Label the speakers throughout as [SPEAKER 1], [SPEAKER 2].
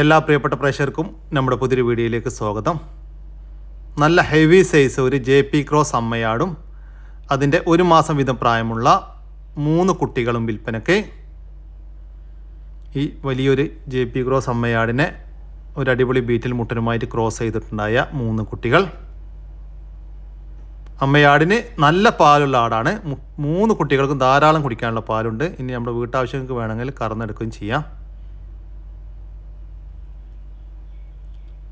[SPEAKER 1] എല്ലാ പ്രിയപ്പെട്ട പ്രേക്ഷകർക്കും നമ്മുടെ പുതിയൊരു വീഡിയോയിലേക്ക് സ്വാഗതം. നല്ല ഹെവി സൈസ് ഒരു ജെ പി ക്രോസ് അമ്മയാടും അതിന്റെ ഒരു മാസം വീതം പ്രായമുള്ള മൂന്ന് കുട്ടികളും വിൽപ്പനയ്ക്ക് ഈ വലിയൊരു ജെ പി ക്രോസ് അമ്മയാടിനെ ഒരു അടിപൊളി ബീറ്റിൽ മുട്ടനുമായിട്ട് ക്രോസ് ചെയ്തിട്ടുണ്ടായ മൂന്ന് കുട്ടികൾ. അമ്മയാടിന് നല്ല പാലുള്ള ആടാണ്. മൂന്ന് കുട്ടികൾക്കും ധാരാളം കുടിക്കാനുള്ള പാലുണ്ട്. ഇനി നമ്മുടെ വീട്ടാവശ്യങ്ങൾക്ക് വേണമെങ്കിൽ കറന്നെടുക്കുകയും ചെയ്യാം.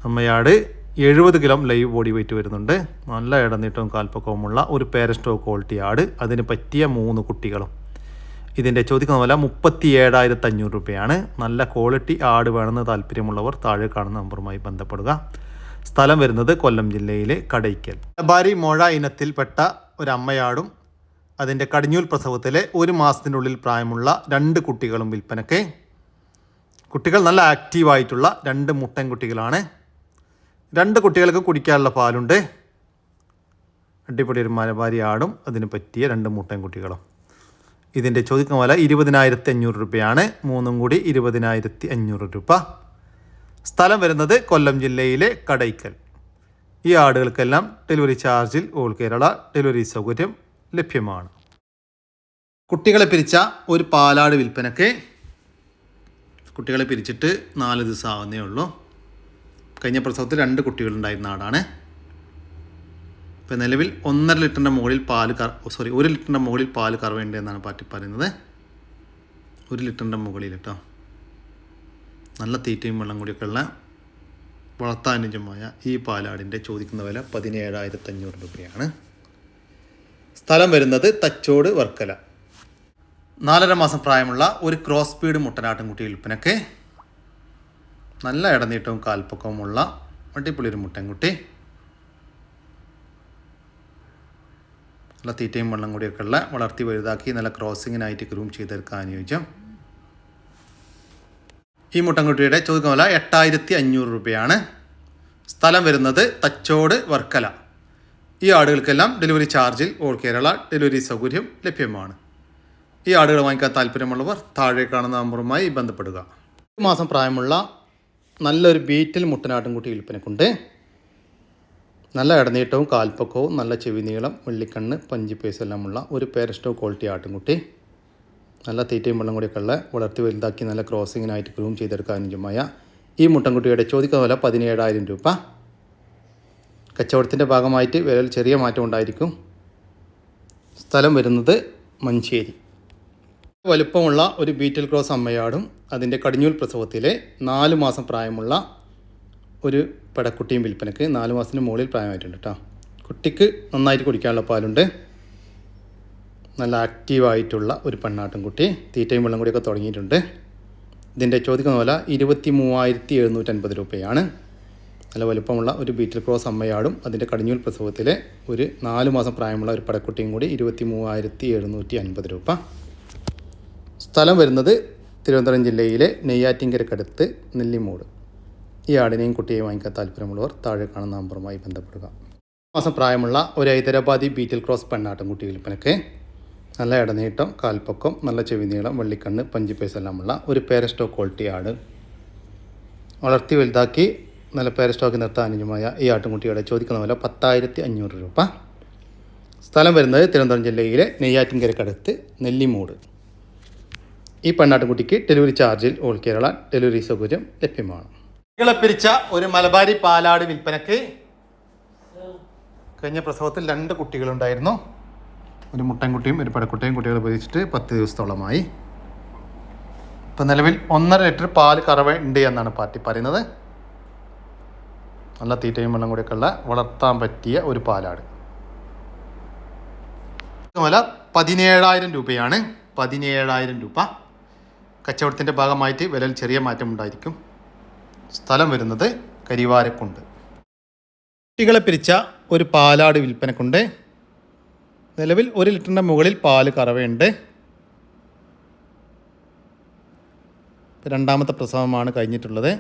[SPEAKER 1] അമ്മയാട് എഴുപത് കിലോ ലൈവ് ബോഡി വെയിറ്റ് വരുന്നുണ്ട്. നല്ല ഇടനീട്ടവും കാൽപ്പക്കവുമുള്ള ഒരു പേരസ്റ്റോ ക്വാളിറ്റി ആട്. അതിന് പറ്റിയ മൂന്ന് കുട്ടികളും. ഇതിന്റെ ചോദിക്കുന്ന പോലെ മുപ്പത്തി ഏഴായിരത്തി അഞ്ഞൂറ് രൂപയാണ്. നല്ല ക്വാളിറ്റി ആട് വേണമെന്ന് താല്പര്യമുള്ളവർ താഴെ കാണുന്ന നമ്പറുമായി ബന്ധപ്പെടുക. സ്ഥലം വരുന്നത് കൊല്ലം ജില്ലയിലെ കടയ്ക്കൽ. ബാരി മൊഴ ഇനത്തിൽപ്പെട്ട ഒരമ്മയാടും അതിന്റെ കടിഞ്ഞൂൽ പ്രസവത്തിലെ ഒരു മാസത്തിനുള്ളിൽ പ്രായമുള്ള രണ്ട് കുട്ടികളും വിൽപ്പനയ്ക്ക്. കുട്ടികൾ നല്ല ആക്റ്റീവായിട്ടുള്ള രണ്ട് മുട്ടൻ കുട്ടികളാണ് രണ്ട് കുട്ടികൾക്ക് കുടിക്കാനുള്ള പാലുണ്ട്. അടിപൊളി ഒരു മലബാരി ആടും അതിന് പറ്റിയ രണ്ട് മുട്ടയും കുട്ടികളും. ഇതിന്റെ ചോദിക്കുന്ന വില ഇരുപതിനായിരത്തി അഞ്ഞൂറ് രൂപയാണ്. മൂന്നും കൂടി ഇരുപതിനായിരത്തി അഞ്ഞൂറ് രൂപ. സ്ഥലം വരുന്നത് കൊല്ലം ജില്ലയിലെ കടയ്ക്കൽ. ഈ ആടുകൾക്കെല്ലാം ഡെലിവറി ചാർജിൽ ഓൾ കേരള ഡെലിവറി സൗകര്യം ലഭ്യമാണ്. കുട്ടികളെ പിരിച്ച ഒരു പാലാട് വിൽപ്പനയ്ക്ക് കുട്ടികളെ പിരിച്ചിട്ട് നാല് ദിവസം ആവുന്നേ ഉള്ളൂ. കഴിഞ്ഞ പ്രസവത്തിൽ രണ്ട് കുട്ടികളുണ്ടായിരുന്ന ആടാണ് ഇപ്പം നിലവിൽ ഒന്നര ലിറ്ററിന്റെ മുകളിൽ പാൽ കറ സോറി ഒരു ലിറ്ററിന്റെ മുകളിൽ പാൽ കറവേണ്ടത് എന്നാണ് പാറ്റി പറയുന്നത്. ഒരു ലിറ്ററിന്റെ മുകളിൽ കേട്ടോ. നല്ല തീറ്റയും വെള്ളം കൂടിയൊക്കെ ഉള്ള വളർത്താനുജമായ ഈ പാലാടിന്റെ ചോദിക്കുന്ന വില പതിനേഴായിരത്തി അഞ്ഞൂറ് രൂപയാണ്. സ്ഥലം വരുന്നത് തച്ചോട് വർക്കല. നാലര മാസം പ്രായമുള്ള ഒരു ക്രോസ് സ്പീഡ് മുട്ടനാട്ടിൻകുട്ടി വിൽപ്പനയ്ക്ക് നല്ല ഇടനീട്ടവും കാൽപ്പൊക്കവുമുള്ള അടിപൊളിയൊരു മുട്ടൻകുട്ടി. നല്ല തീറ്റയും വെള്ളം കൂടിയൊക്കെ ഉള്ള വളർത്തി വലുതാക്കി നല്ല ക്രോസിങ്ങിനായിട്ട് ഗ്രൂം ചെയ്തെടുക്കാൻ അനുയോജ്യം. ഈ മുട്ടൻകുട്ടിയുടെ ചോദ്യം വില എട്ടായിരത്തി അഞ്ഞൂറ് രൂപയാണ്. സ്ഥലം വരുന്നത് തച്ചോട് വർക്കല. ഈ ആടുകൾക്കെല്ലാം ഡെലിവറി ചാർജിൽ ഓൾ കേരള ഡെലിവറി സൗകര്യം ലഭ്യമാണ്. ഈ ആടുകൾ വാങ്ങിക്കാൻ താല്പര്യമുള്ളവർ താഴെ കാണുന്ന നമ്പറുമായി ബന്ധപ്പെടുക. ഒരു മാസം പ്രായമുള്ള നല്ലൊരു ബീറ്റിൽ മുട്ടനാട്ടിൻകുട്ടി വിൽപ്പനക്കുണ്ട്. നല്ല ഇടനീട്ടവും കാൽപ്പക്കവും നല്ല ചെവി നീളം വെള്ളിക്കണ്ണ് പഞ്ചി പേസ് എല്ലാമുള്ള ഒരു പേരസ്റ്റോ ക്വാളിറ്റി ആട്ടിൻകുട്ടി. നല്ല തീറ്റയും വെള്ളം കൂടിയൊക്കെ ഉള്ള വളർത്തി വലുതാക്കി നല്ല ക്രോസിങ്ങിനായിട്ട് ഗ്രൂം ചെയ്തെടുക്കാൻ അനുജമായ ഈ മുട്ടൻകുട്ടിയുടെ ചോദിക്കുന്ന വില പതിനേഴായിരം രൂപ. കച്ചവടത്തിന്റെ ഭാഗമായിട്ട് വിലയിൽ ചെറിയ മാറ്റം ഉണ്ടായിരിക്കും. സ്ഥലം വരുന്നത് മഞ്ചേരി. വലുപ്പമുള്ള ഒരു ബീറ്റൽ ക്രോസ് അമ്മയാടും അതിന്റെ കടിഞ്ഞൂൽ പ്രസവത്തിലെ നാല് മാസം പ്രായമുള്ള ഒരു പെടക്കുട്ടിയും വിൽപ്പനക്ക് നാല് മാസത്തിന് മുകളിൽ പ്രായമായിട്ടുണ്ട് കേട്ടോ കുട്ടിക്ക് നന്നായിട്ട് കുടിക്കാനുള്ള പാലുണ്ട്. നല്ല ആക്റ്റീവായിട്ടുള്ള ഒരു പെണ്ണാട്ടും കുട്ടി തീറ്റയും വെള്ളം കൂടിയൊക്കെ തുടങ്ങിയിട്ടുണ്ട്. ഇതിന്റെ ചോദിക്കുന്ന പോലെ ഇരുപത്തി മൂവായിരത്തി എഴുന്നൂറ്റൻപത് രൂപയാണ്. നല്ല വലുപ്പമുള്ള ഒരു ബീറ്റൽ ക്രോസ് അമ്മയാടും അതിന്റെ കടിഞ്ഞൂൽ പ്രസവത്തിലെ ഒരു നാല് മാസം പ്രായമുള്ള ഒരു പടക്കുട്ടിയും കൂടി ഇരുപത്തി മൂവായിരത്തി എഴുന്നൂറ്റി അൻപത് രൂപ. സ്ഥലം വരുന്നത് തിരുവനന്തപുരം ജില്ലയിലെ നെയ്യാറ്റിങ്കരക്കടുത്ത് നെല്ലിമൂട്. ഈ ആടിനെയും കുട്ടിയെയും വാങ്ങിക്കാൻ താല്പര്യമുള്ളവർ താഴെ കാണുന്ന നമ്പറുമായി ബന്ധപ്പെടുക. മാസം പ്രായമുള്ള ഒരു ഹൈദരാബാദി ബീറ്റിൽ ക്രോസ് പെണ്ണാട്ടിൻകുട്ടി വിൽപ്പനയ്ക്ക് നല്ല ഇടനീട്ടം കാൽപ്പൊക്കം നല്ല ചെവി നീളം വെള്ളിക്കണ്ണ് പഞ്ചി എല്ലാമുള്ള ഒരു പേരസ്റ്റോ ക്വാളിറ്റി ആട്. വളർത്തി വലുതാക്കി നല്ല പേരസ്റ്റോക്ക് നിർത്താൻ അനുജമായ ഈ ആട്ടുംകുട്ടിയുടെ ചോദിക്കുന്ന വില പത്തായിരത്തി അഞ്ഞൂറ് രൂപ. സ്ഥലം വരുന്നത് തിരുവനന്തപുരം ജില്ലയിലെ നെയ്യാറ്റിൻകരക്കടുത്ത് നെല്ലിമൂട്. ഈ പെണ്ണാട്ടുകുട്ടിക്ക് ഡെലിവറി ചാർജിൽ ഓൾ കേരള ഡെലിവറി സൗകര്യം ലഭ്യമാണ്. കിളപ്പിരിച്ച പിരിച്ച ഒരു മലബാരി പാലാട് വിൽപ്പനക്ക് കഴിഞ്ഞ പ്രസവത്തിൽ രണ്ട് കുട്ടികളുണ്ടായിരുന്നു. ഒരു മുട്ടൻകുട്ടിയും ഒരു പടക്കുട്ടിയും കുട്ടികളെ ഉപയോഗിച്ചിട്ട് പത്ത് ദിവസത്തോളമായി. ഇപ്പം നിലവിൽ ഒന്നര ലിറ്റർ പാൽ കറവ ഉണ്ട് എന്നാണ് പാർട്ടി പറയുന്നത്. നല്ല തീറ്റയും വെള്ളം കൂടിയൊക്കെയുള്ള വളർത്താൻ പറ്റിയ ഒരു പാലാട്. വില പതിനേഴായിരം രൂപയാണ്. പതിനേഴായിരം രൂപ. കച്ചവടത്തിന്റെ ഭാഗമായിട്ട് വിലയിൽ ചെറിയ മാറ്റം ഉണ്ടായിരിക്കും. സ്ഥലം വരുന്നത് കരിവാരക്കുണ്ട്. കുട്ടികളെ പിരിച്ച ഒരു പാലാട് വിൽപ്പനക്കുണ്ട്. നിലവിൽ ഒരു ലിറ്ററിന്റെ മുകളിൽ പാൽ കറവയുണ്ട്. രണ്ടാമത്തെ പ്രസവമാണ് കഴിഞ്ഞിട്ടുള്ളത്.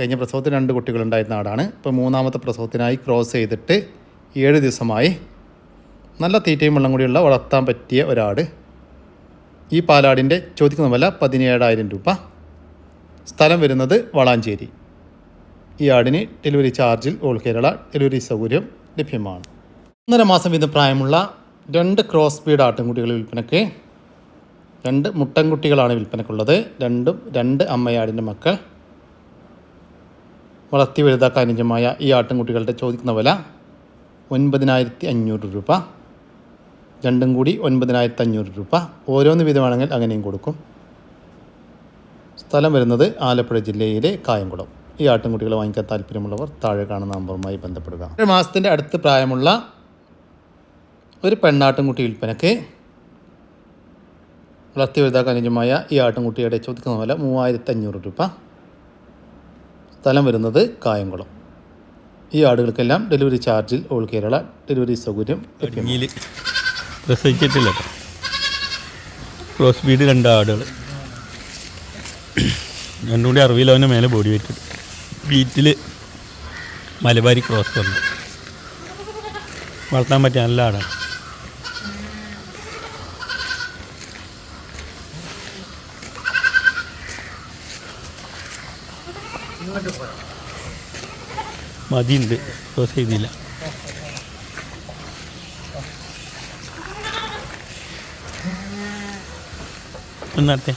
[SPEAKER 1] കഴിഞ്ഞ പ്രസവത്തിൽ രണ്ട് കുട്ടികളുണ്ടായിരുന്ന ആടാണ്. ഇപ്പോൾ മൂന്നാമത്തെ പ്രസവത്തിനായി ക്രോസ് ചെയ്തിട്ട് ഏഴ് ദിവസമായി നല്ല തീറ്റയും വെള്ളം കൂടിയുള്ള വളർത്താൻ പറ്റിയ ഒരാട്. ഈ പാലാടിന്റെ ചോദിക്കുന്ന വില പതിനേഴായിരം രൂപ. സ്ഥലം വരുന്നത് വളാഞ്ചേരി. ഈ ആടിന് ഡെലിവറി ചാർജിൽ ഓൾ കേരള ഡെലിവറി സൗകര്യം ലഭ്യമാണ്. ഒന്നര മാസം വീതം പ്രായമുള്ള രണ്ട് ക്രോസ് ബീഡ് ആട്ടിൻകുട്ടികൾ വിൽപ്പനയ്ക്ക് രണ്ട് മുട്ടൻകുട്ടികളാണ് വിൽപ്പനക്കുള്ളത് രണ്ടും രണ്ട് അമ്മയാടിന്റെ മക്കൾ. വളർത്തി വലുതാക്കാൻ അനുജമായ ഈ ആട്ടിൻകുട്ടികളുടെ ചോദിക്കുന്ന വില ഒൻപതിനായിരത്തി അഞ്ഞൂറ് രൂപ. രണ്ടും കൂടി ഒൻപതിനായിരത്തി അഞ്ഞൂറ് രൂപ. ഓരോന്ന് വീതമാണെങ്കിൽ അങ്ങനെയും കൊടുക്കും. സ്ഥലം വരുന്നത് ആലപ്പുഴ ജില്ലയിലെ കായംകുളം. ഈ ആട്ടിൻകുട്ടികളെ വാങ്ങിക്കാൻ താല്പര്യമുള്ളവർ താഴെ കാണുന്ന നമ്പറുമായി ബന്ധപ്പെടുക. ഒരു മാസത്തിന്റെ അടുത്ത് പ്രായമുള്ള ഒരു പെണ്ണാട്ടിൻകുട്ടി വിൽപ്പനയ്ക്ക് വളർത്തി വലുതാക്കാൻ അനുജമായ ഈ ആട്ടിൻകുട്ടിയുടെ ചോദിക്കുന്ന പോലെ മൂവായിരത്തി അഞ്ഞൂറ് രൂപ. സ്ഥലം വരുന്നത് കായംകുളം. ഈ ആടുകൾക്കെല്ലാം ഡെലിവറി ചാർജിൽ ഓൾ കേരള ഡെലിവറി സൗകര്യം ലഭ്യമാണ്.
[SPEAKER 2] പ്രസവിച്ചിട്ടില്ല കേട്ടോ ക്രോസ് ബീഡ് രണ്ട് ആടുകൾ. രണ്ടും കൂടി മേലെ ബോഡി വെയിറ്റ് വീറ്റിൽ മലബാരി ക്രോസ് വന്നു. വളർത്താൻ പറ്റിയ നല്ല ആടാണ്. മതിയുണ്ട്. ക്രോസ് ചെയ്തില്ല. ഒന്നാട്ടെ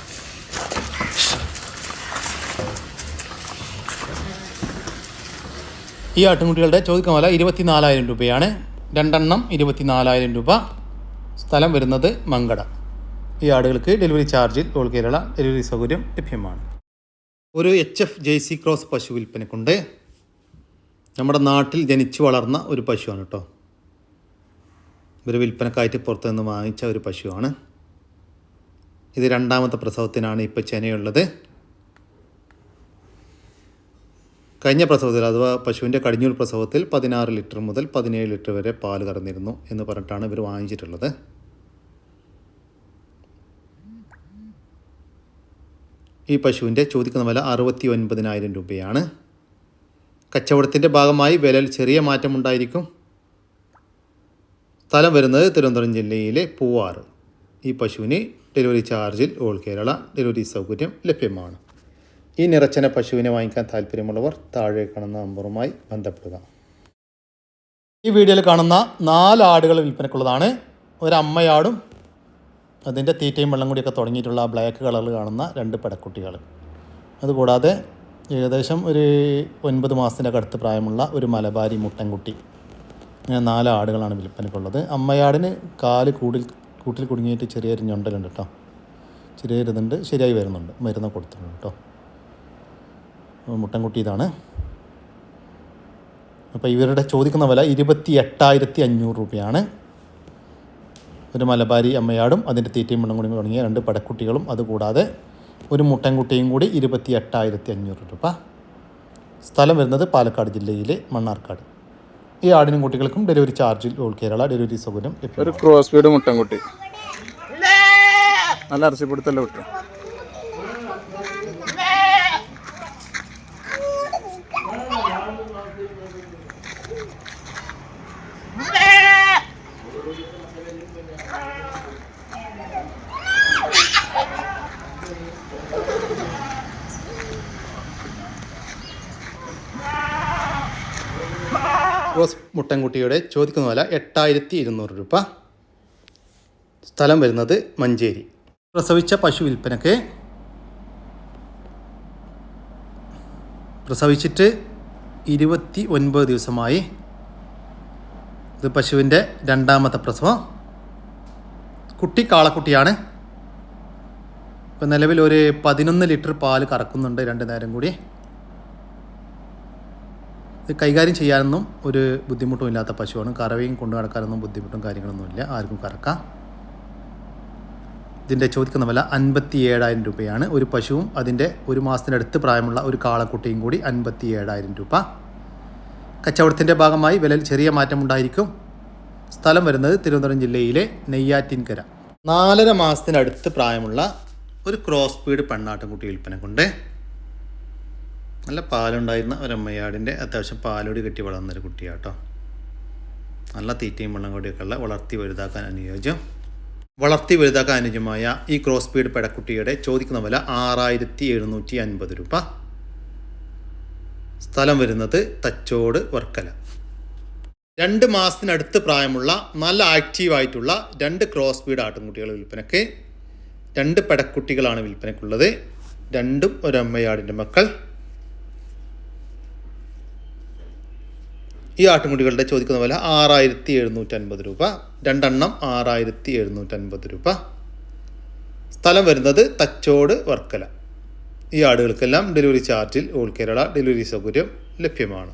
[SPEAKER 1] ഈ ആട്ടിൻകുട്ടികളുടെ ചോദിക്കുന്ന വില ഇരുപത്തിനാലായിരം രൂപയാണ്. രണ്ടെണ്ണം ഇരുപത്തിനാലായിരം രൂപ. സ്ഥലം വരുന്നത് മങ്കട. ഈ ആടുകൾക്ക് ഡെലിവറി ചാർജിൽ ഓൾ കേരള ഡെലിവറി സൗകര്യം ലഭ്യമാണ്. ഒരു H F J C cross പശു വിൽപ്പനക്കുണ്ട്. നമ്മുടെ നാട്ടിൽ ജനിച്ചു വളർന്ന ഒരു പശുവാണ് കേട്ടോ. ഒരു വിൽപ്പനക്കായിട്ട് പുറത്തുനിന്ന് വാങ്ങിച്ച ഒരു പശുവാണ്. ഇത് രണ്ടാമത്തെ പ്രസവത്തിനാണ് ഇപ്പോൾ ചെനയുള്ളത്. കഴിഞ്ഞ പ്രസവത്തിൽ അഥവാ പശുവിന്റെ കടിഞ്ഞൂൽ പ്രസവത്തിൽ പതിനാറ് ലിറ്റർ മുതൽ പതിനേഴ് ലിറ്റർ വരെ പാൽ കറന്നിരുന്നു എന്ന് പറഞ്ഞിട്ടാണ് ഇവർ വാങ്ങിച്ചിട്ടുള്ളത്. ഈ പശുവിന്റെ ചോദിക്കുന്ന വില അറുപത്തി ഒൻപതിനായിരം രൂപയാണ്. കച്ചവടത്തിന്റെ ഭാഗമായി വിലയിൽ ചെറിയ മാറ്റമുണ്ടായിരിക്കും സ്ഥലം വരുന്നത് തിരുവനന്തപുരം ജില്ലയിലെ പൂവാറ്. ഈ പശുവിന് ഡെലിവറി ചാർജിൽ ഓൾ കേരള ഡെലിവറി സൗകര്യം ലഭ്യമാണ്. ഈ നിറച്ചന പശുവിനെ വാങ്ങിക്കാൻ താല്പര്യമുള്ളവർ താഴെ കാണുന്ന നമ്പറുമായി ബന്ധപ്പെടുക. ഈ വീഡിയോയിൽ കാണുന്ന നാല് ആടുകൾ വിൽപ്പനക്കുള്ളതാണ് ഒരമ്മയാടും അതിന്റെ തീറ്റയും വെള്ളം കൂടിയൊക്കെ തുടങ്ങിയിട്ടുള്ള ബ്ലാക്ക് കളറിൽ കാണുന്ന രണ്ട് പടക്കുട്ടികൾ അതുകൂടാതെ ഏകദേശം ഒരു ഒൻപത് മാസത്തിന്റെ അടുത്ത് പ്രായമുള്ള ഒരു മലബാരി മുട്ടൻകുട്ടി. ഇങ്ങനെ നാല് ആടുകളാണ് വിൽപ്പനക്കുള്ളത് അമ്മയാടിന് കാൽ കൂടിൽ കൂട്ടിൽ കുടുങ്ങിയിട്ട് ചെറിയൊരു ഞൊണ്ടലുണ്ട് കേട്ടോ. ചെറിയൊരു ഇതുണ്ട് ശരിയായി വരുന്നുണ്ട്. മരുന്ന് കൊടുത്തിട്ടുണ്ട് കേട്ടോ. മുട്ടൻകുട്ടി ഇതാണ്. അപ്പോൾ ഇവരുടെ ചോദിക്കുന്ന വില ഇരുപത്തി എട്ടായിരത്തി അഞ്ഞൂറ് രൂപയാണ്. ഒരു മലബാരി അമ്മയാടും അതിന്റെ തീറ്റയും മണ്ണും കൂടി തുടങ്ങിയ രണ്ട് പടക്കുട്ടികളും അതുകൂടാതെ ഒരു മുട്ടൻകുട്ടിയും കൂടി ഇരുപത്തി എട്ടായിരത്തി അഞ്ഞൂറ് രൂപ. സ്ഥലം വരുന്നത് പാലക്കാട് ജില്ലയിലെ മണ്ണാർക്കാട്. ഈ ആടിനും കുട്ടികൾക്കും ഡെലിവറി ചാർജിൽ ഓൾ കേരള ഡെലിവറി സൗകര്യം
[SPEAKER 3] ഒരു ക്രോസ് ബീഡ് മുട്ടൻകുട്ടി. നല്ല അറിച്ചപ്പെടുത്തല്ലോ കുട്ടി.
[SPEAKER 1] മുട്ടൻകുട്ടിയുടെ ചോദിക്കുന്ന വില എട്ടായിരത്തി ഇരുന്നൂറ് രൂപ. സ്ഥലം വരുന്നത് മഞ്ചേരി. പ്രസവിച്ച പശു വിൽപ്പനക്ക് പ്രസവിച്ചിട്ട് ഇരുപത്തി ഒൻപത് ദിവസമായി. ഇത് പശുവിന്റെ രണ്ടാമത്തെ പ്രസവം. കുട്ടി കാളക്കുട്ടിയാണ്. ഇപ്പം നിലവിൽ ഒരു പതിനൊന്ന് ലിറ്റർ പാൽ കറക്കുന്നുണ്ട് രണ്ട് നേരം കൂടി. കൈകാര്യം ചെയ്യാനൊന്നും ഒരു ബുദ്ധിമുട്ടും ഇല്ലാത്ത പശുവാണ്. കറവയും കൊണ്ടു നടക്കാനൊന്നും ബുദ്ധിമുട്ടും കാര്യങ്ങളൊന്നുമില്ല ആർക്കും കറക്കാം. ഇതിന്റെ ചോദിക്കുന്ന വില അൻപത്തി ഏഴായിരം രൂപയാണ്. ഒരു പശുവും അതിന്റെ ഒരു മാസത്തിനടുത്ത് പ്രായമുള്ള ഒരു കാളക്കുട്ടിയും കൂടി അൻപത്തി ഏഴായിരം രൂപ. കച്ചവടത്തിന്റെ ഭാഗമായി വിലയിൽ ചെറിയ മാറ്റമുണ്ടായിരിക്കും സ്ഥലം വരുന്നത് തിരുവനന്തപുരം ജില്ലയിലെ നെയ്യാറ്റിൻകര. നാലര മാസത്തിനടുത്ത് പ്രായമുള്ള ഒരു ക്രോസ് ബീഡ് പെണ്ണാട്ടുംകുട്ടി വിൽപ്പന കൊണ്ട് നല്ല പാലുണ്ടായിരുന്ന ഒരമ്മയാടിന്റെ അത്യാവശ്യം പാലോടി കെട്ടി വളർന്നൊരു കുട്ടിയാട്ടോ. നല്ല തീറ്റയും വെള്ളം കൂടിയൊക്കെ ഉള്ള വളർത്തി വലുതാക്കാൻ അനുയോജ്യം. വളർത്തി വലുതാക്കാൻ അനുയോജ്യമായ ഈ ക്രോസ് ബീഡ് പെടക്കുട്ടിയുടെ ചോദിക്കുന്ന വില ആറായിരത്തി എഴുന്നൂറ്റി അൻപത് രൂപ. സ്ഥലം വരുന്നത് തച്ചോട് വർക്കല. രണ്ട് മാസത്തിനടുത്ത് പ്രായമുള്ള നല്ല ആക്റ്റീവായിട്ടുള്ള രണ്ട് ക്രോസ് ബീഡ് ആട്ടുംകുട്ടികൾ വിൽപ്പനയ്ക്ക് രണ്ട് പെടക്കുട്ടികളാണ് വിൽപ്പനയ്ക്കുള്ളത് രണ്ടും ഒരമ്മയാടിന്റെ മക്കൾ. ഈ ആട്ടുമുടികളുടെ ചോദിക്കുന്ന വില ആറായിരത്തി എഴുന്നൂറ്റൻപത് രൂപ. രണ്ടെണ്ണം ആറായിരത്തി എഴുന്നൂറ്റൻപത് രൂപ. സ്ഥലം വരുന്നത് തച്ചോട് വർക്കല. ഈ ആടുകൾക്കെല്ലാം ഡെലിവറി ചാർജിൽ ഓൾ കേരള ഡെലിവറി സൗകര്യം ലഭ്യമാണ്.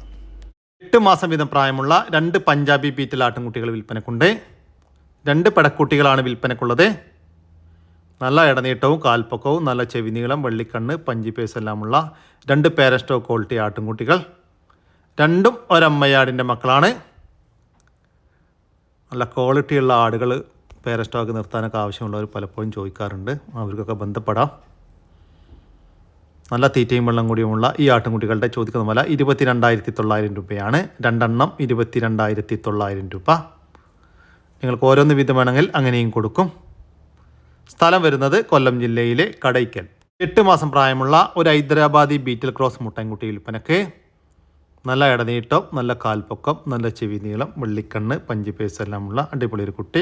[SPEAKER 1] എട്ട് മാസം വീതം പ്രായമുള്ള രണ്ട് പഞ്ചാബി ബീറ്റിൽ ആട്ടുംകുട്ടികൾ വിൽപ്പനക്കുണ്ട്. രണ്ട് പടക്കുട്ടികളാണ് വിൽപ്പനക്കുള്ളത്. നല്ല ഇടനീട്ടവും കാൽപ്പക്കവും നല്ല ചെവി നീളം വെള്ളിക്കണ്ണ് പഞ്ചിപ്പേസ് എല്ലാമുള്ള രണ്ട് പേരസ്റ്റോ ക്വാളിറ്റി ആട്ടുംകുട്ടികൾ. രണ്ടും ഒരമ്മയാടിന്റെ മക്കളാണ്. നല്ല ക്വാളിറ്റിയുള്ള ആടുകൾ പേരസ്റ്റോക്ക് നിർത്താനൊക്കെ ആവശ്യമുള്ളവർ പലപ്പോഴും ചോദിക്കാറുണ്ട്. അവർക്കൊക്കെ ബന്ധപ്പെടാം. നല്ല തീറ്റയും വെള്ളം കൂടിയുമുള്ള ഈ ആട്ടുംകുട്ടികളുടെ ചോദിക്കുന്ന വില ഇരുപത്തി രണ്ടായിരത്തി തൊള്ളായിരം രൂപയാണ്. രണ്ടെണ്ണം ഇരുപത്തി രണ്ടായിരത്തി തൊള്ളായിരം രൂപ. നിങ്ങൾക്ക് ഓരോന്ന് വീതം വേണമെങ്കിൽ അങ്ങനെയും കൊടുക്കും. സ്ഥലം വരുന്നത് കൊല്ലം ജില്ലയിലെ കടയ്ക്കൽ. എട്ട് മാസം പ്രായമുള്ള ഒരു ഹൈദരാബാദി ബീറ്റിൽ ക്രോസ് മുട്ടൻകുട്ടി വിൽപ്പനക്ക്. നല്ല ഇടനീട്ടം നല്ല കാൽപ്പൊക്കം നല്ല ചെവി നീളം വെള്ളിക്കണ്ണ് പഞ്ചിപ്പേസ് എല്ലാമുള്ള അടിപൊളി ഒരു കുട്ടി.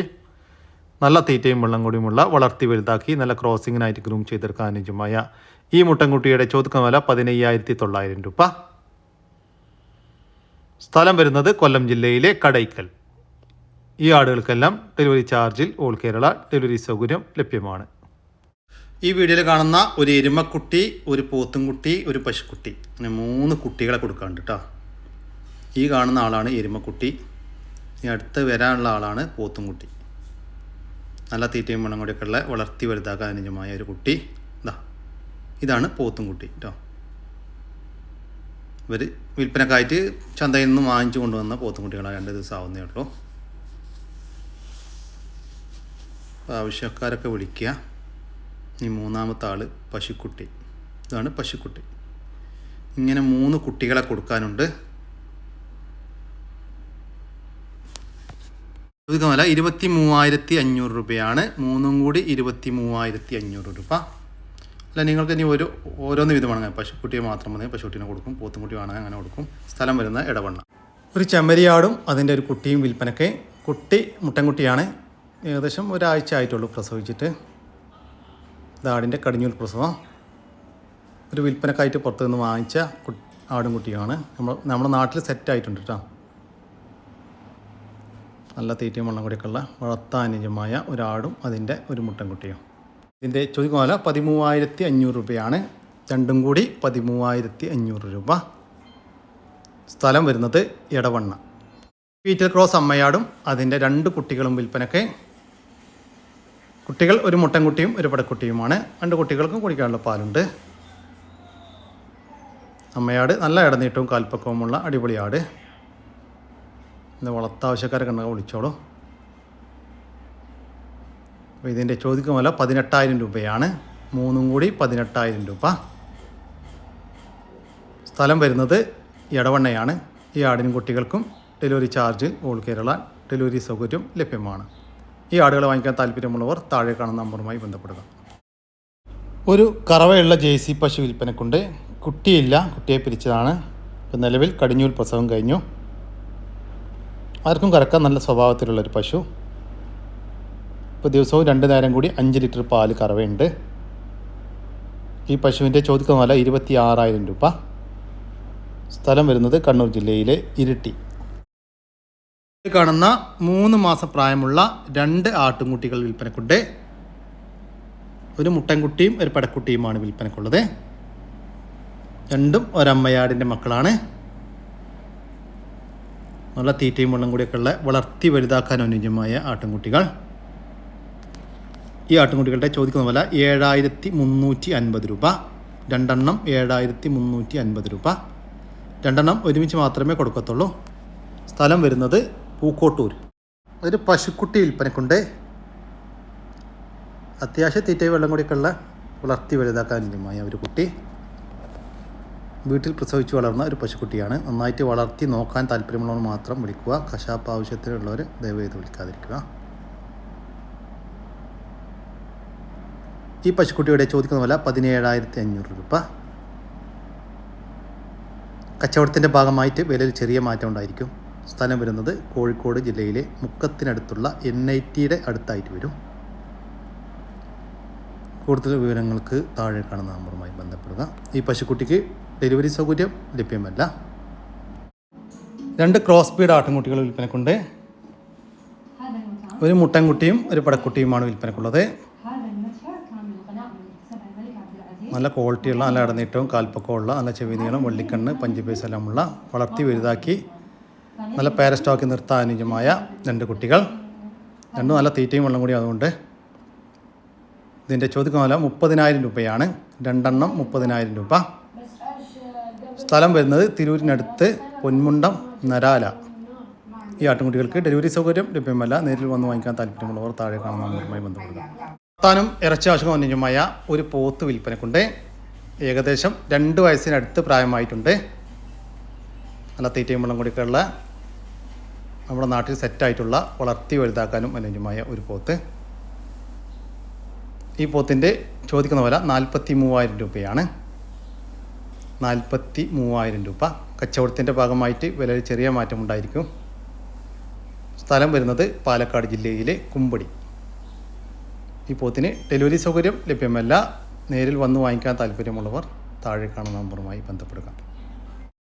[SPEAKER 1] നല്ല തീറ്റയും വെള്ളം കൂടിയുമുള്ള വളർത്തി വലുതാക്കി നല്ല ക്രോസിങ്ങിനായിട്ട് ഗ്രൂം ചെയ്തെടുക്കാൻ അനുജമായ ഈ മുട്ടൻകുട്ടിയുടെ ചോദ്യം വില പതിനയ്യായിരത്തി തൊള്ളായിരം രൂപ. സ്ഥലം വരുന്നത് കൊല്ലം ജില്ലയിലെ കടയ്ക്കൽ. ഈ ആടുകൾക്കെല്ലാം ഡെലിവറി ചാർജിൽ ഓൾ കേരള ഡെലിവറി സൗകര്യം ലഭ്യമാണ്. ഈ വീഡിയോയിൽ കാണുന്ന ഒരു എരുമക്കുട്ടി ഒരു പോത്തുംകുട്ടി ഒരു പശുക്കുട്ടി. അങ്ങനെ മൂന്ന് കുട്ടികളെ കൊടുക്കാണ്ട് കേട്ടോ ഈ കാണുന്ന ആളാണ് എരുമക്കുട്ടി. ഈ അടുത്ത് വരാനുള്ള ആളാണ് പോത്തുംകുട്ടി. നല്ല തീറ്റയും മണം കൂടിയൊക്കെ ഉള്ള വളർത്തി വലുതാക്കാൻ അനുജമായ ഒരു കുട്ടി. ഇതാ ഇതാണ് പോത്തുംകുട്ടി കേട്ടോ ഇവർ വിൽപ്പനക്കായിട്ട് ചന്തയിൽ നിന്ന് വാങ്ങിച്ചു കൊണ്ടുവന്ന പോത്തുംകുട്ടികളാണ് രണ്ട് ദിവസം ആവുന്നേ ഉള്ളൂ. ആവശ്യക്കാരൊക്കെ വിളിക്കുക. ഈ മൂന്നാമത്തെ ആൾ പശുക്കുട്ടി. ഇതാണ് പശുക്കുട്ടി. ഇങ്ങനെ മൂന്ന് കുട്ടികളെ കൊടുക്കാനുണ്ട്. ചോദിക്കാമല്ല ഇരുപത്തി മൂവായിരത്തി അഞ്ഞൂറ് രൂപയാണ്. മൂന്നും കൂടി ഇരുപത്തി മൂവായിരത്തി അഞ്ഞൂറ് രൂപ. അല്ല നിങ്ങൾക്ക് ഇനി ഒരു ഓരോന്ന് വിധം വേണമെങ്കിൽ പശുക്കുട്ടിയെ മാത്രം മതി. പശുക്കുട്ടീനെ കൊടുക്കും പോത്തുംകുട്ടി വേണമെങ്കിൽ അങ്ങനെ കൊടുക്കും. സ്ഥലം വരുന്ന ഇടവണ്ണ. ഒരു ചെമ്മരിയാടും അതിന്റെ ഒരു കുട്ടിയും വിൽപ്പനയ്ക്ക്. കുട്ടി മുട്ടൻകുട്ടിയാണ്. ഏകദേശം ഒരാഴ്ച ആയിട്ടുള്ളൂ പ്രസവിച്ചിട്ട്. ഇതാടിന്റെ കടിഞ്ഞൂൽ പ്രസവം. ഒരു വിൽപ്പനക്കായിട്ട് പുറത്തു നിന്ന് വാങ്ങിച്ച ആടും കുട്ടിയാണ് നമ്മൾ നമ്മുടെ നാട്ടിൽ സെറ്റായിട്ടുണ്ട് കേട്ടോ നല്ല തീറ്റയും വെള്ളം കൂടിയൊക്കെയുള്ള വളർത്താനുജമായ ഒരാടും അതിന്റെ ഒരു മുട്ടൻകുട്ടിയും. ഇതിന്റെ ചോദിക്കുന്ന വില പതിമൂവായിരത്തി അഞ്ഞൂറ് രൂപയാണ്. രണ്ടും കൂടി പതിമൂവായിരത്തി അഞ്ഞൂറ് രൂപ. സ്ഥലം വരുന്നത് ഇടവണ്ണ പീറ്റർ ക്രോസ് അമ്മയാടും അതിന്റെ രണ്ട് കുട്ടികളും വിൽപ്പനയ്ക്ക് കുട്ടികൾ ഒരു മുട്ടൻകുട്ടിയും ഒരു പടക്കുട്ടിയുമാണ്. രണ്ട് കുട്ടികൾക്കും കുടിക്കാനുള്ള പാലുണ്ട്. അമ്മയാട് നല്ല ഇടനീട്ടവും കാൽപ്പക്കവുമുള്ള അടിപൊളി ആട്. ഇന്ന് വളർത്താവശ്യക്കാരെ ഉണ്ടെങ്കിൽ വിളിച്ചോളൂ. അപ്പോൾ ഇതിന്റെ ചോദിക്കും വില പതിനെട്ടായിരം രൂപയാണ്. മൂന്നും കൂടി പതിനെട്ടായിരം രൂപ. സ്ഥലം വരുന്നത് ഇടവണ്ണയാണ് ഈ ആടിനും കുട്ടികൾക്കും delivery charge all Kerala delivery സൗകര്യം ലഭ്യമാണ്. ഈ ആടുകളെ വാങ്ങിക്കാൻ താല്പര്യമുള്ളവർ താഴെ കാണുന്ന നമ്പറുമായി ബന്ധപ്പെടുക. ഒരു കറവയുള്ള ജേഴ്സി പശു വിൽപ്പനക്കുണ്ട്. കുട്ടിയില്ല കുട്ടിയെ പിരിച്ചതാണ്. ഇപ്പം നിലവിൽ കടിഞ്ഞൂൽ പ്രസവം കഴിഞ്ഞു. ആർക്കും കറക്കാൻ നല്ല സ്വഭാവത്തിലുള്ളൊരു പശു. ഇപ്പോൾ ദിവസവും രണ്ട് നേരം കൂടി അഞ്ച് ലിറ്റർ പാൽ കറവയുണ്ട്. ഈ പശുവിന്റെ ചോദിക്കുന്ന വില ഇരുപത്തി ആറായിരം രൂപ. സ്ഥലം വരുന്നത് കണ്ണൂർ ജില്ലയിലെ ഇരിട്ടി. കാണുന്ന മൂന്ന് മാസം പ്രായമുള്ള രണ്ട് ആട്ടുംകുട്ടികൾ വിൽപ്പനക്കുണ്ട്. ഒരു മുട്ടൻകുട്ടിയും ഒരു പടക്കുട്ടിയുമാണ് വിൽപ്പനക്കുള്ളത്. രണ്ടും ഒരമ്മയാടിന്റെ മക്കളാണ്. നല്ല തീറ്റയും വെള്ളം കൂടിയൊക്കെ ഉള്ള വളർത്തി വലുതാക്കാൻ അനുയോജ്യമായ ആട്ടുംകുട്ടികൾ. ഈ ആട്ടുംകുട്ടികളുടെ ചോദിക്കുന്ന വില ഏഴായിരത്തി മുന്നൂറ്റി അൻപത് രൂപ. രണ്ടെണ്ണം ഏഴായിരത്തി മുന്നൂറ്റി അൻപത് രൂപ. രണ്ടെണ്ണം ഒരുമിച്ച് മാത്രമേ കൊടുക്കത്തുള്ളൂ. സ്ഥലം വരുന്നത് പൂക്കോട്ടൂർ. അതൊരു പശുക്കുട്ടി വിൽപ്പനക്കുണ്ട്. അത്യാവശ്യം തീറ്റയും വെള്ളം കൂടിയൊക്കെ ഉള്ള വളർത്തി വലുതാക്കാനുമായ ഒരു കുട്ടി. വീട്ടിൽ പ്രസവിച്ച് വളർന്ന ഒരു പശുക്കുട്ടിയാണ്. നന്നായിട്ട് വളർത്തി നോക്കാൻ താല്പര്യമുള്ളവർ മാത്രം വിളിക്കുക. കശാപ്പ് ആവശ്യത്തിലുള്ളവർ ദയവ് ചെയ്ത് വിളിക്കാതിരിക്കുക. ഈ പശുക്കുട്ടിയുടെ ചോദിക്കുന്ന വില പതിനേഴായിരത്തി അഞ്ഞൂറ് രൂപ. കച്ചവടത്തിന്റെ ഭാഗമായിട്ട് വിലയിൽ ചെറിയ മാറ്റം ഉണ്ടായിരിക്കും. സ്ഥലം വരുന്നത് കോഴിക്കോട് ജില്ലയിലെ മുക്കത്തിനടുത്തുള്ള എൻ ഐ ടിയുടെ അടുത്തായിട്ട് വരും. കൂടുതൽ വിവരങ്ങൾക്ക് താഴെ കാണുന്ന നമ്പറുമായി ബന്ധപ്പെടുക. ഈ പശുക്കുട്ടിക്ക് ഡെലിവറി സൗകര്യം ലഭ്യമല്ല. രണ്ട് ക്രോസ് ബീഡ് ആട്ടിൻകുട്ടികൾ വിൽപ്പനക്കുണ്ട്. ഒരു മുട്ടൻകുട്ടിയും ഒരു പടക്കുട്ടിയുമാണ് വിൽപ്പനക്കുള്ളത്. നല്ല ക്വാളിറ്റിയുള്ള നല്ല ഇടനീട്ടവും കാൽപ്പക്കമുള്ള നല്ല ചെവി നീളം വെള്ളിക്കണ്ണ് പഞ്ച് എല്ലാമുള്ള വളർത്തി വലുതാക്കി നല്ല പാരസ്റ്റോക്കി നിർത്താൻ അനുയോജ്യമായ രണ്ട് കുട്ടികൾ. രണ്ടും നല്ല തീറ്റയും വെള്ളം കൂടി അതുകൊണ്ട് ഇതിന്റെ ചോദ്യം നല്ല മുപ്പതിനായിരം രൂപയാണ്. രണ്ടെണ്ണം മുപ്പതിനായിരം രൂപ. സ്ഥലം വരുന്നത് തിരൂരിനടുത്ത് പൊന്മുണ്ടം നരാല. ഈ ആട്ടുംകുട്ടികൾക്ക് ഡെലിവറി സൗകര്യം ലഭ്യമല്ല. നേരിൽ വന്ന് വാങ്ങിക്കാൻ താല്പര്യമുള്ളവർ താഴെ കാണുന്ന നമ്പറുമായി ബന്ധപ്പെടുക. താനും ഇറച്ചി ആവശ്യം അനുജമായ ഒരു പോത്ത് വിൽപ്പനക്കുണ്ട്. ഏകദേശം രണ്ട് വയസ്സിനടുത്ത് പ്രായമായിട്ടുണ്ട്. നല്ല തീറ്റയും വെള്ളം കൂടിയൊക്കെയുള്ള നമ്മുടെ നാട്ടിൽ സെറ്റായിട്ടുള്ള വളർത്തി വലുതാക്കാനും അനുയോജ്യമായ ഒരു പോത്ത്. ഈ പോത്തിന്റെ ചോദിക്കുന്ന വില നാൽപ്പത്തി മൂവായിരം രൂപയാണ്. നാൽപ്പത്തി മൂവായിരം രൂപ. കച്ചവടത്തിന്റെ ഭാഗമായിട്ട് വിലയിൽ ചെറിയ മാറ്റമുണ്ടായിരിക്കും സ്ഥലം വരുന്നത് പാലക്കാട് ജില്ലയിലെ കുമ്പടി. ഈ പോത്തിന് ഡെലിവറി സൗകര്യം ലഭ്യമല്ല. നേരിൽ വന്ന് വാങ്ങിക്കാൻ താല്പര്യമുള്ളവർ താഴെ കാണുന്ന നമ്പറുമായി ബന്ധപ്പെടുക.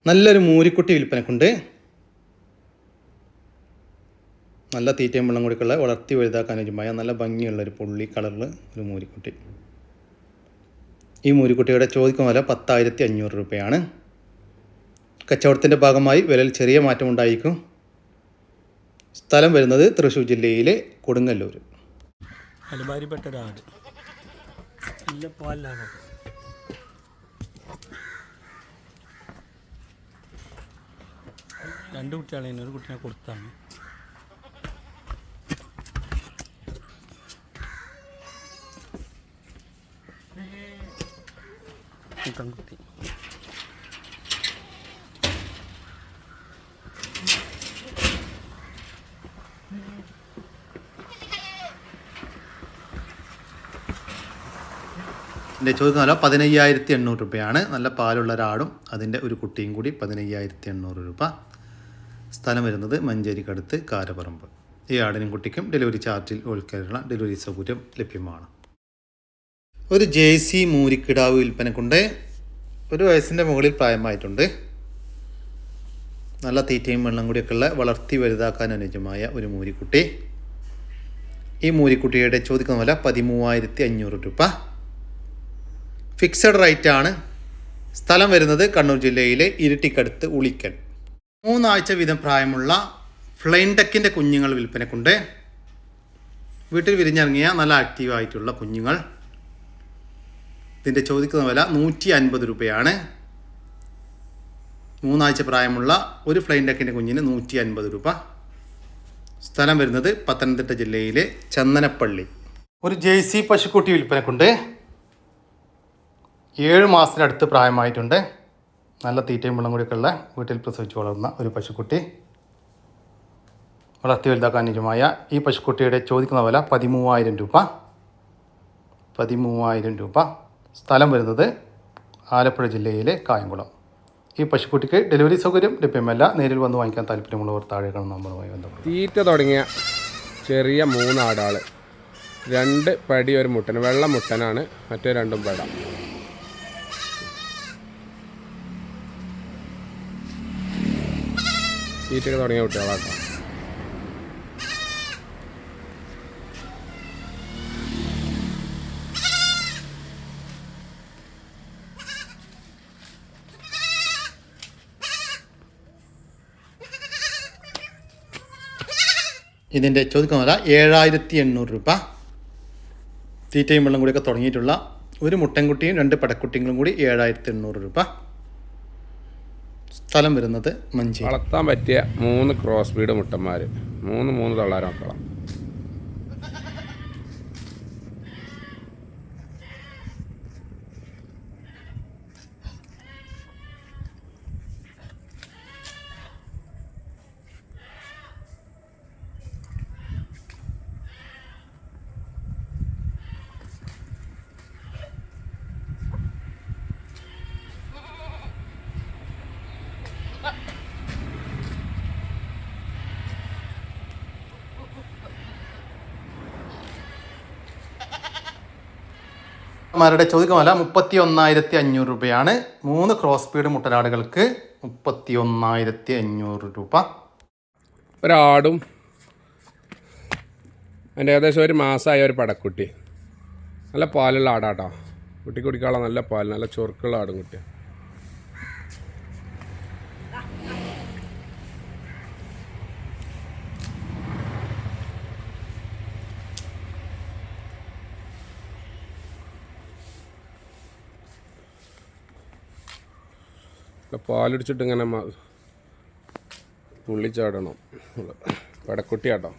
[SPEAKER 1] നല്ലൊരു മൂരിക്കുട്ടി വിൽപ്പനക്കുണ്ട്. നല്ല തീറ്റയും വെള്ളം കൊടുക്കുള്ള വളർത്തി വലുതാക്കാൻ അനുയോജ്യമായ നല്ല ഭംഗിയുള്ള ഒരു പുള്ളി കളറിൽ ഒരു മൂരിക്കുട്ടി. ഈ മൂരിക്കുട്ടിയുടെ ചോദിക്കും വില പത്തായിരത്തി അഞ്ഞൂറ് രൂപയാണ്. കച്ചവടത്തിന്റെ ഭാഗമായി വിലയിൽ ചെറിയ മാറ്റമുണ്ടായിരിക്കും സ്ഥലം വരുന്നത് തൃശ്ശൂർ ജില്ലയിലെ കൊടുങ്ങല്ലൂർ
[SPEAKER 2] രണ്ട് കുട്ടികളെ ഒരു കുട്ടിനെ കൊടുത്താണ്. കുട്ടി
[SPEAKER 1] എന്റെ ചോദ്യം നല്ല പതിനയ്യായിരത്തി എണ്ണൂറ് രൂപയാണ്. നല്ല പാലുള്ള ഒരാടും അതിന്റെ ഒരു കുട്ടിയും കൂടി പതിനയ്യായിരത്തി എണ്ണൂറ് രൂപ. സ്ഥലം വരുന്നത് മഞ്ചേരിക്കടുത്ത് കാരപറമ്പ്. ഈ ആടിനും കുട്ടിക്കും ഡെലിവറി ചാർജിൽ ഓൾക്കാരുള്ള ഡെലിവറി സൗകര്യം ലഭ്യമാണ്. ഒരു ജെ സി മൂരിക്കിടാവ് വിൽപ്പനക്കുണ്ട് ഒരു വയസ്സിന്റെ മുകളിൽ പ്രായമായിട്ടുണ്ട്. നല്ല തീറ്റയും വെള്ളം കൂടിയൊക്കെയുള്ള വളർത്തി വലുതാക്കാൻ അനുയോജ്യമായ ഒരു മൂരിക്കുട്ടി. ഈ മൂരിക്കുട്ടിയുടെ ചോദിക്കുന്ന വില പതിമൂവായിരത്തി അഞ്ഞൂറ് രൂപ. ഫിക്സഡ് റേറ്റ് ആണ്. സ്ഥലം വരുന്നത് കണ്ണൂർ ജില്ലയിലെ ഇരിട്ടിക്കടുത്ത് ഉളിക്കൽ. മൂന്നാഴ്ച വീതം പ്രായമുള്ള ഫ്ലൈൻ ടെക്കിന്റെ കുഞ്ഞുങ്ങൾ വിൽപ്പനക്കുണ്ട് വീട്ടിൽ വിരിഞ്ഞിറങ്ങിയ നല്ല ആക്റ്റീവായിട്ടുള്ള കുഞ്ഞുങ്ങൾ. ഇതിന്റെ ചോദിക്കുന്ന വില നൂറ്റി അൻപത് രൂപയാണ്. മൂന്നാഴ്ച പ്രായമുള്ള ഒരു ഫ്ലൈൻ ഡെക്കിന്റെ കുഞ്ഞിന് നൂറ്റി അൻപത് രൂപ. സ്ഥലം വരുന്നത് പത്തനംതിട്ട ജില്ലയിലെ ചന്ദനപ്പള്ളി. ഒരു ജെ സി പശുക്കുട്ടി വിൽപ്പനക്കുണ്ട്. ഏഴ് മാസത്തിനടുത്ത് പ്രായമായിട്ടുണ്ട്. നല്ല തീറ്റയും വെള്ളം കൂടിയൊക്കെ ഉള്ള വീട്ടിൽ പ്രസവിച്ച് വളർന്ന ഒരു പശുക്കുട്ടി. വളർത്തി വലുതാക്കാൻ നിജമായ ഈ പശുക്കുട്ടിയുടെ ചോദിക്കുന്ന വില പതിമൂവായിരം രൂപ. പതിമൂവായിരം രൂപ. സ്ഥലം വരുന്നത് ആലപ്പുഴ ജില്ലയിലെ കായംകുളം. ഈ പശുക്കുട്ടിക്ക് ഡെലിവറി സൗകര്യം ലഭ്യമല്ല. നേരിൽ വന്ന് വാങ്ങിക്കാൻ താല്പര്യമുള്ളവർ താഴെ കാണുന്ന നമ്പറുമായി ബന്ധപ്പെടും
[SPEAKER 4] തീറ്റ തുടങ്ങിയ ചെറിയ മൂന്നാടാൾ രണ്ട് പടി ഒരു മുട്ടൻ വെള്ള മുട്ടനാണ് മറ്റേ രണ്ടും പെട തീറ്റ തുടങ്ങിയ കുട്ടികളാട്ടോ
[SPEAKER 1] ഇതിന്റെ ചോദിക്കുന്ന വില ഏഴായിരത്തി എണ്ണൂറ് രൂപ. തീറ്റയും വെള്ളം കൂടിയൊക്കെ തുടങ്ങിയിട്ടുള്ള ഒരു മുട്ടൻകുട്ടിയും രണ്ട് പടക്കുട്ടികളും കൂടി ഏഴായിരത്തി എണ്ണൂറ് രൂപ. സ്ഥലം വരുന്നത് മഞ്ചേരി.
[SPEAKER 4] വളർത്താൻ പറ്റിയ മൂന്ന് ക്രോസ് ബീഡ് മുട്ടന്മാർ മൂന്ന് മൂന്ന് തള്ളാരം മക്കളാണ്
[SPEAKER 1] മുട്ടന്മാരുടെ ചോദ്യമല്ല മുപ്പത്തി ഒന്നായിരത്തി അഞ്ഞൂറ് രൂപയാണ്. മൂന്ന് ക്രോസ് പീഡ് മുട്ടനാടുകൾക്ക് മുപ്പത്തി ഒന്നായിരത്തി അഞ്ഞൂറ് രൂപ.
[SPEAKER 4] ഒരാടും അതിന്റെ ഏകദേശം ഒരു മാസമായ ഒരു പടക്കുട്ടി. നല്ല പാലുള്ള ആടാട്ടോ. കുട്ടി കുടിക്കാനുള്ള നല്ല പാൽ നല്ല ചൊറുക്കുള്ള ആടും കുട്ടി പാലടിച്ചിട്ട് ഇങ്ങനെ പുള്ളിച്ചാടണം തുള്ളിച്ചാടണം. പടക്കുട്ടിയാട്ടോ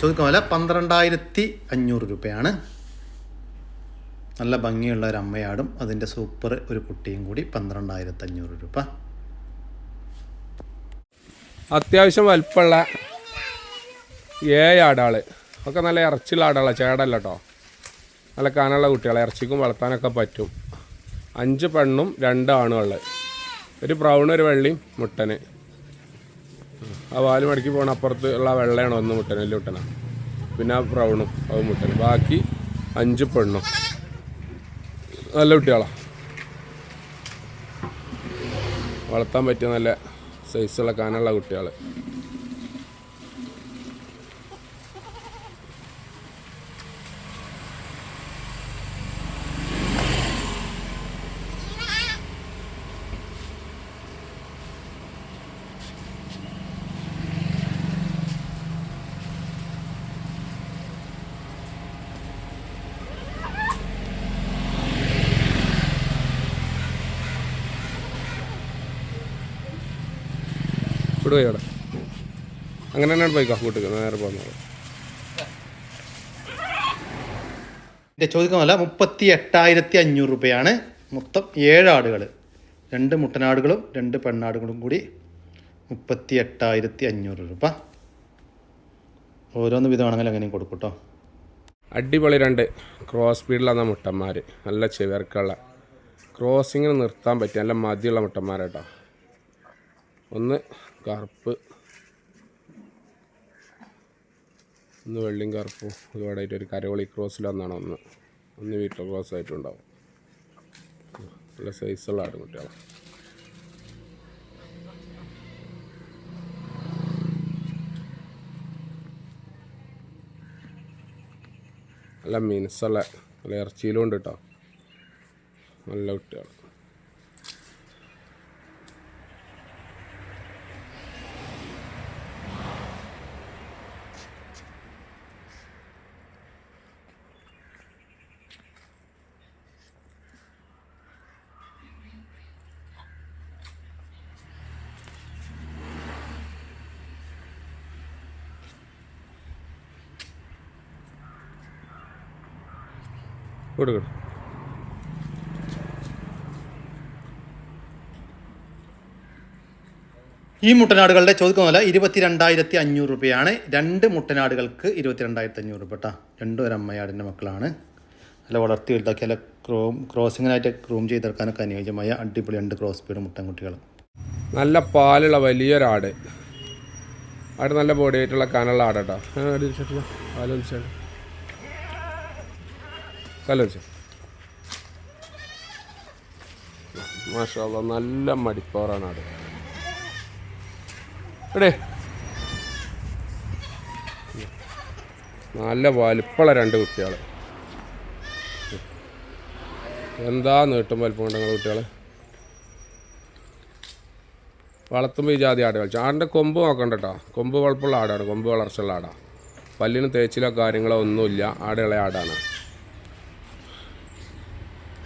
[SPEAKER 1] ചോദിക്കുന്ന വില പന്ത്രണ്ടായിരത്തി അഞ്ഞൂറ് രൂപയാണ്. നല്ല ഭംഗിയുള്ള ഒരു അമ്മയാടും അതിന്റെ സൂപ്പർ ഒരു കുട്ടിയും കൂടി പന്ത്രണ്ടായിരത്തി അഞ്ഞൂറ് രൂപ.
[SPEAKER 4] അത്യാവശ്യം വലിപ്പമുള്ള ഏഴ് ആടാൾ ഒക്കെ നല്ല ഇറച്ചിയുള്ള ആടാളാണ് ചേടല്ല കേട്ടോ നല്ല കാനുള്ള കുട്ടികളെ ഇറച്ചിക്കും വളർത്താനൊക്കെ പറ്റും. അഞ്ച് പെണ്ണും രണ്ട് ഉള്ളത് ഒരു ബ്രൗൺ ഒരു വെള്ളിയും മുട്ടന്. ആ വാൽ മടക്കി പോകണം അപ്പുറത്ത് ഉള്ള വെള്ളയാണ് ഒന്ന് മുട്ടൻ വലിയ മുട്ടന. പിന്നെ ആ ബ്രൗണും അത് മുട്ടന്. ബാക്കി അഞ്ച് പെണ്ണും. നല്ല കുട്ടികളാണ് വളർത്താൻ പറ്റിയ നല്ല സൈസുള്ള കാനുള്ള കുട്ടികൾ ഇവിടെ പോയി അവിടെ. അങ്ങനെ തന്നെയാണ് പോയിക്കോ കൂട്ടുക നേരെ പോകുന്നത്
[SPEAKER 1] എന്റെ ചോദിക്കുന്നതല്ല മുപ്പത്തി എട്ടായിരത്തി അഞ്ഞൂറ് രൂപയാണ് മൊത്തം ഏഴ് ആടുകൾ രണ്ട് മുട്ടനാടുകളും രണ്ട് പെണ്ണാടുകളും കൂടി മുപ്പത്തി എട്ടായിരത്തി അഞ്ഞൂറ് രൂപ. ഓരോന്ന് വിധമാണെങ്കിൽ അങ്ങനെയും കൊടുക്കും കേട്ടോ
[SPEAKER 4] അടിപൊളി രണ്ട് ക്രോസ് സ്പീഡിലാണ് മുട്ടന്മാർ നല്ല ചെവിയർക്കുള്ള ക്രോസിങ്ങിന് നിർത്താൻ പറ്റിയ നല്ല മതിയുള്ള മുട്ടന്മാരാട്ടോ. ഒന്ന് കറുപ്പ്. ഒന്ന് വെള്ളിയും കറുപ്പും ഒരുപാടായിട്ട് ഒരു കരവളി ക്രോസിലൊന്നാണ് ഒന്ന്. ഒന്ന് വീട്ടിൽ ക്രോസ് ആയിട്ടുണ്ടാവും. നല്ല സൈസുള്ള ആടുകുട്ടികളാണ് നല്ല മീൻസുള്ള നല്ല ഇറച്ചിയിലും ഉണ്ട് കേട്ടോ നല്ല കുട്ടികൾ കൊടുക്കട്ടെ
[SPEAKER 1] ഈ മുട്ടനാടുകളുടെ ചോദിക്കുന്ന വില ഇരുപത്തി രണ്ടായിരത്തി അഞ്ഞൂറ് രൂപയാണ്. രണ്ട് മുട്ടനാടുകൾക്ക് ഇരുപത്തി രണ്ടായിരത്തി അഞ്ഞൂറ് രൂപ കേട്ടോ രണ്ടും ഒരു അമ്മയാടിന്റെ മക്കളാണ്. നല്ല വളർത്തി വലുതാക്കി നല്ല ക്രോം ക്രോസിങ്ങിനായിട്ട് ക്രൂം ചെയ്തെടുക്കാനൊക്കെ അനുയോജ്യമായ അടിപൊളി രണ്ട് ക്രോസ് സ്പീഡ് മുട്ടൻകുട്ടികൾ.
[SPEAKER 4] നല്ല പാലുള്ള വലിയൊരാട്. ആട് നല്ല ബോഡി ആയിട്ടുള്ള കനുള്ള ആടാട്ടോ. കാലൊലിച്ചാണ് കാലൊലിച്ച മാഷാ അല്ലാ, നല്ല മടിപ്പവറാണ് അവിടെ ഇവിടെ നല്ല വലുപ്പമുള്ള രണ്ട് കുട്ടികൾ എന്താ നീട്ടും വലിപ്പം കൊണ്ട് നിങ്ങളുടെ കുട്ടികൾ വളർത്തുമ്പോൾ ഈ ജാതി ആട് കളിച്ചു. ആടിന്റെ കൊമ്പ് നോക്കണ്ട കേട്ടോ കൊമ്പ് വളപ്പുള്ള ആടാണ്. കൊമ്പ് വളർച്ചയുള്ള ആടാണ് പല്ലിന് തേച്ചിലോ കാര്യങ്ങളോ ഒന്നുമില്ല. ആടുകളെ ആടാണ്.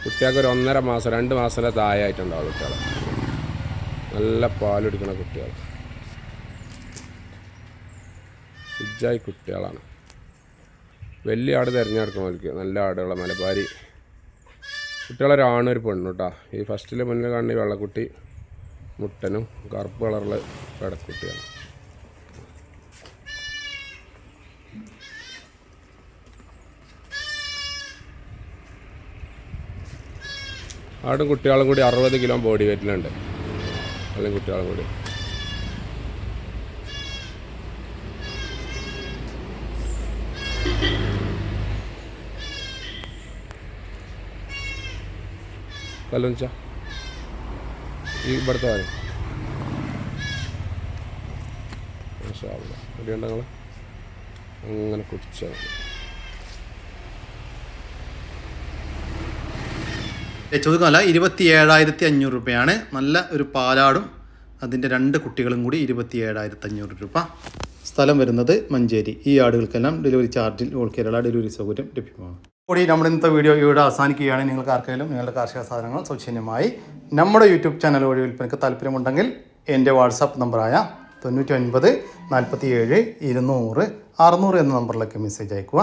[SPEAKER 4] കുട്ടികൾക്ക് ഒരു ഒന്നര മാസം രണ്ട് മാസത്തിന്റെ താഴായിട്ടുണ്ടാവും കുട്ടികൾ നല്ല പാലുടിക്കുന്ന കുട്ടികൾ ഇജ്ജായി കുട്ടികളാണ്. വലിയ ആട് തിരഞ്ഞെടുക്കണവർക്ക് നല്ല ആടുകളെ മലബാരി. കുട്ടികളൊരാണൊരു പെണ്ണും കേട്ടോ ഈ ഫസ്റ്റിൽ മുന്നിൽ കാണുന്ന വെള്ളക്കുട്ടി മുട്ടനും കറുപ്പ് കളറിൽ പെടക്കുട്ടിയാണ് ആടും കുട്ടികളും കൂടി അറുപത് കിലോ ബോഡി വെയിറ്റിലുണ്ട് അല്ലെങ്കിൽ കുട്ടികളും കൂടി. കല്ലുച്ച ഈ ഇവിടുത്തെ കാര്യം അങ്ങനെ കുടിച്ചാൽ
[SPEAKER 1] ചോദിക്കാമല്ല ഇരുപത്തി ഏഴായിരത്തി അഞ്ഞൂറ് രൂപയാണ്. നല്ല ഒരു പാലാടും അതിന്റെ രണ്ട് കുട്ടികളും കൂടി ഇരുപത്തി ഏഴായിരത്തി അഞ്ഞൂറ് രൂപ സ്ഥലം വരുന്നത് മഞ്ചേരി. ഈ ആടുകൾക്കെല്ലാം ഡെലിവറി ചാർജിൽ ഓൾ കേരള ഡെലിവറി സൗകര്യം ലഭ്യമാണ്. കൂടി നമ്മുടെ ഇന്നത്തെ വീഡിയോ ഇവിടെ അവസാനിക്കുകയാണ്. നിങ്ങൾക്ക് ആർക്കെങ്കിലും നിങ്ങളുടെ കാർഷിക സാധനങ്ങൾ സൗജന്യമായി നമ്മുടെ യൂട്യൂബ് ചാനൽ വഴി വിൽപ്പനയ്ക്ക് താല്പര്യമുണ്ടെങ്കിൽ എന്റെ വാട്സാപ്പ് നമ്പറായ തൊണ്ണൂറ്റി ഒൻപത് നാൽപ്പത്തി ഏഴ് ഇരുന്നൂറ് അറുന്നൂറ് എന്ന നമ്പറിലേക്ക് മെസ്സേജ് അയക്കുക